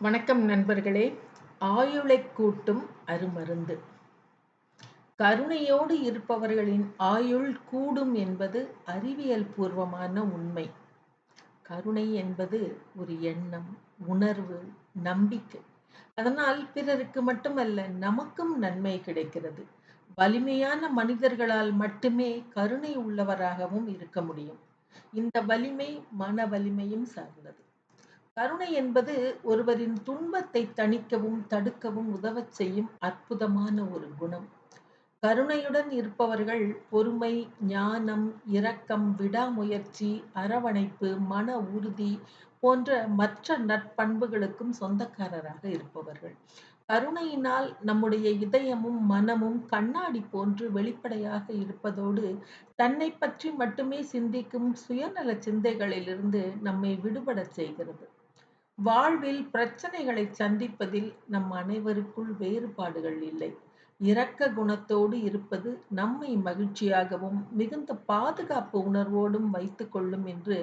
வணக்கம் நண்பர்களே. ஆயுளைக் கூட்டும் அருமருந்து. கருணையோடு இருப்பவர்களின் ஆயுள் கூடும் என்பது அறிவியல் பூர்வமான உண்மை. கருணை என்பது ஒரு எண்ணம் உணர்வு நம்பிக்கை. அதனால் பிறருக்கு மட்டுமல்ல நமக்கும் நன்மை கிடைக்கிறது. வலிமையான மனிதர்களால் மட்டுமே கருணை உள்ளவராகவும் இருக்க முடியும். இந்த வலிமை மன வலிமையும் சார்ந்தது. கருணை என்பது ஒருவரின் துன்பத்தை தணிக்கவும் தடுக்கவும் உதவச் செய்யும் அற்புதமான ஒரு குணம். கருணையுடன் இருப்பவர்கள் பொறுமை ஞானம் இரக்கம் விடாமுயற்சி அரவணைப்பு மன உறுதி போன்ற மற்ற நற்பண்புகளுக்கும் சொந்தக்காரராக இருப்பவர்கள். கருணையினால் நம்முடைய இதயமும் மனமும் கண்ணாடி போன்று வெளிப்படையாக இருப்பதோடு தன்னை பற்றி மட்டுமே சிந்திக்கும் சுயநல சிந்தைகளிலிருந்து நம்மை விடுபடச் செய்கிறது. வாழ்வில் பிரச்சனைகளை சந்திப்பதில் நம் அனைவருக்குள் வேறுபாடுகள் இல்லை. இரக்க குணத்தோடு இருப்பது நம்மை மகிழ்ச்சியாகவும் மிகுந்த பாதுகாப்பு உணர்வோடும் வைத்துக்கொள்ளும் என்று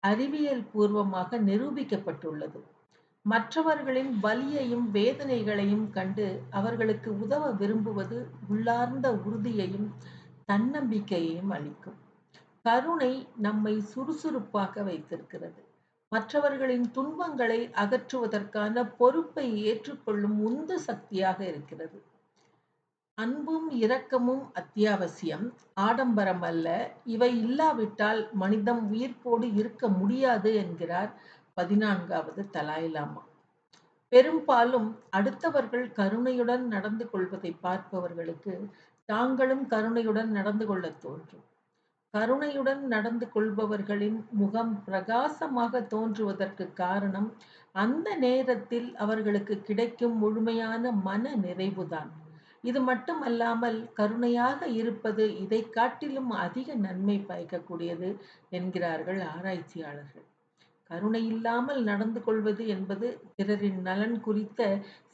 அறிவியல் பூர்வமாக நிரூபிக்கப்பட்டுள்ளது. மற்றவர்களின் வலியையும் வேதனைகளையும் கண்டு அவர்களுக்கு உதவ விரும்புவது உள்ளார்ந்த உறுதியையும் தன்னம்பிக்கையையும் அளிக்கும். கருணை நம்மை சுறுசுறுப்பாக வைத்திருக்கிறது. மற்றவர்களின் துன்பங்களை அகற்றுவதற்கான பொறுப்பை ஏற்றுக்கொள்ளும் உந்து சக்தியாக இருக்கிறது. அன்பும் இரக்கமும் அத்தியாவசியம். ஆடம்பரம் அல்ல. இவை இல்லாவிட்டால் மனிதம் உயிர்ப்போடு இருக்க முடியாது என்கிறார் பதினான்காவது தலாய் லாமா. பெரும்பாலும் அடுத்தவர்கள் கருணையுடன் நடந்து கொள்வதை பார்ப்பவர்களுக்கு தாங்களும் கருணையுடன் நடந்து கொள்ள தோன்றும். கருணையுடன் நடந்து கொள்பவர்களின் முகம் பிரகாசமாக தோன்றுவதற்கு காரணம் அந்த நேரத்தில் அவர்களுக்கு கிடைக்கும் முழுமையான மன நிறைவுதான். இது மட்டுமல்லாமல் கருணையாக இருப்பது இதை காட்டிலும் அதிக நன்மை பயக்கக்கூடியது என்கிறார்கள் ஆராய்ச்சியாளர்கள். கருணை இல்லாமல் நடந்து கொள்வது என்பது பிறரின் நலன் குறித்த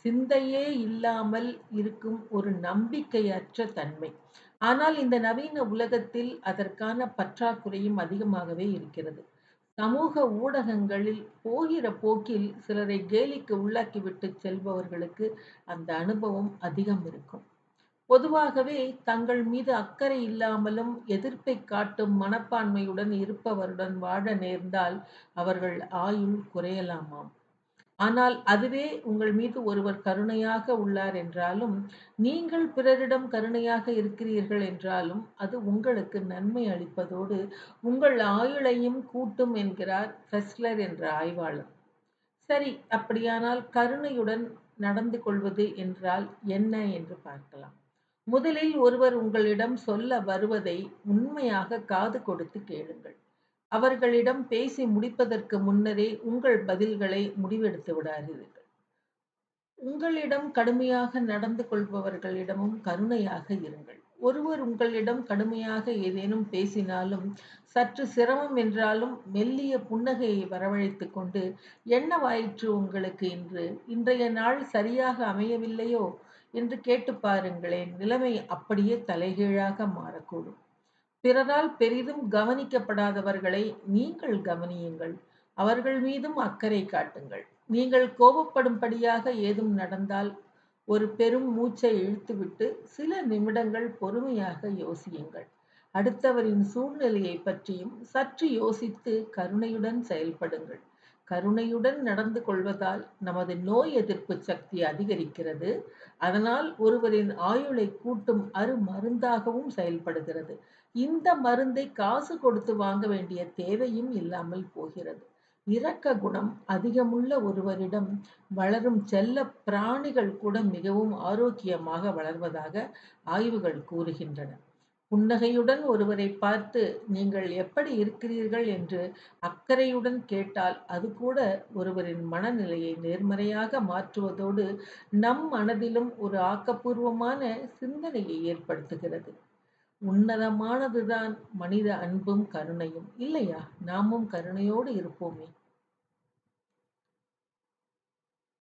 சிந்தையே இல்லாமல் இருக்கும் ஒரு நம்பிக்கையற்ற தன்மை. ஆனால் இந்த நவீன உலகத்தில் அதற்கான பற்றாக்குறையும் அதிகமாகவே இருக்கிறது. சமூக ஊடகங்களில் போகிற போக்கில் சிலரை கேலிக்கு உள்ளாக்கிவிட்டு செல்பவர்களுக்கு அந்த அனுபவம் அதிகம் இருக்கும். பொதுவாகவே தங்கள் மீது அக்கறை இல்லாமலும் எதிர்ப்பை காட்டும் மனப்பான்மையுடன் இருப்பவருடன் வாழ நேர்ந்தால் அவர்கள் ஆயுள் குறையலாமாம். ஆனால் அதுவே உங்கள் மீது ஒருவர் கருணையாக உள்ளார் என்றாலும் நீங்கள் பிறரிடம் கருணையாக இருக்கிறீர்கள் என்றாலும் அது உங்களுக்கு நன்மை அளிப்பதோடு உங்கள் ஆயுளையும் கூட்டும் என்கிறார் ஃபெஸ்லர் என்ற ஆய்வாளர். சரி அப்படியானால் கருணையுடன் நடந்து கொள்வது என்றால் என்ன என்று பார்க்கலாம். முதலில் ஒருவர் உங்களிடம் சொல்ல வருவதை உண்மையாக காது கொடுத்து கேளுங்கள். அவர்களிடம் பேசி முடிப்பதற்கு முன்னரே உங்கள் பதில்களை முடிவெடுத்து விடாதீர்கள். உங்களிடம் கடுமையாக நடந்து கொள்பவர்களிடமும் கருணையாக இருங்கள். ஒருவர் உங்களிடம் கடுமையாக ஏதேனும் பேசினாலும் சற்று சிரமம் என்றாலும் மெல்லிய புன்னகையை வரவழைத்து கொண்டு என்னவாயிற்று உங்களுக்கு இன்று? இன்றைய நாள் சரியாக அமையவில்லையோ? என்று கேட்டு பாருங்களேன். நிலைமை அப்படியே தலைகீழாக மாறக்கூடும். பிறரால் பெரிதும் கவனிக்கப்படாதவர்களை நீங்கள் கவனியுங்கள். அவர்கள் மீதும் அக்கறை காட்டுங்கள். நீங்கள் கோபப்படும்படியாக ஏதும் நடந்தால் ஒரு பெரும் மூச்சை இழுத்துவிட்டு சில நிமிடங்கள் பொறுமையாக யோசியுங்கள். அடுத்தவரின் சூழ்நிலையை பற்றியும் சற்று யோசித்து கருணையுடன் செயல்படுங்கள். கருணையுடன் நடந்து கொள்வதால் நமது நோய் எதிர்ப்பு சக்தி அதிகரிக்கிறது. அதனால் ஒருவரின் ஆயுளை கூட்டும் அரு மருந்தாகவும் செயல்படுகிறது. இந்த மருந்தை காசு கொடுத்து வாங்க வேண்டிய தேவையும் இல்லாமல் போகிறது. இரக்க குணம் அதிகமுள்ள ஒருவரிடம் வளரும் செல்ல பிராணிகள் கூட மிகவும் ஆரோக்கியமாக வளர்வதாக ஆய்வுகள் கூறுகின்றன. புன்னகையுடன் ஒருவரை பார்த்து நீங்கள் எப்படி இருக்கிறீர்கள்? என்று அக்கறையுடன் கேட்டால் அது கூட ஒருவரின் மனநிலையை நேர்மறையாக மாற்றுவதோடு நம் மனதிலும் ஒரு ஆக்கப்பூர்வமான சிந்தனையை ஏற்படுத்துகிறது. உன்னதமானதுதான் மனித அன்பும் கருணையும். இல்லையா? நாமும் கருணையோடு இருப்போமே.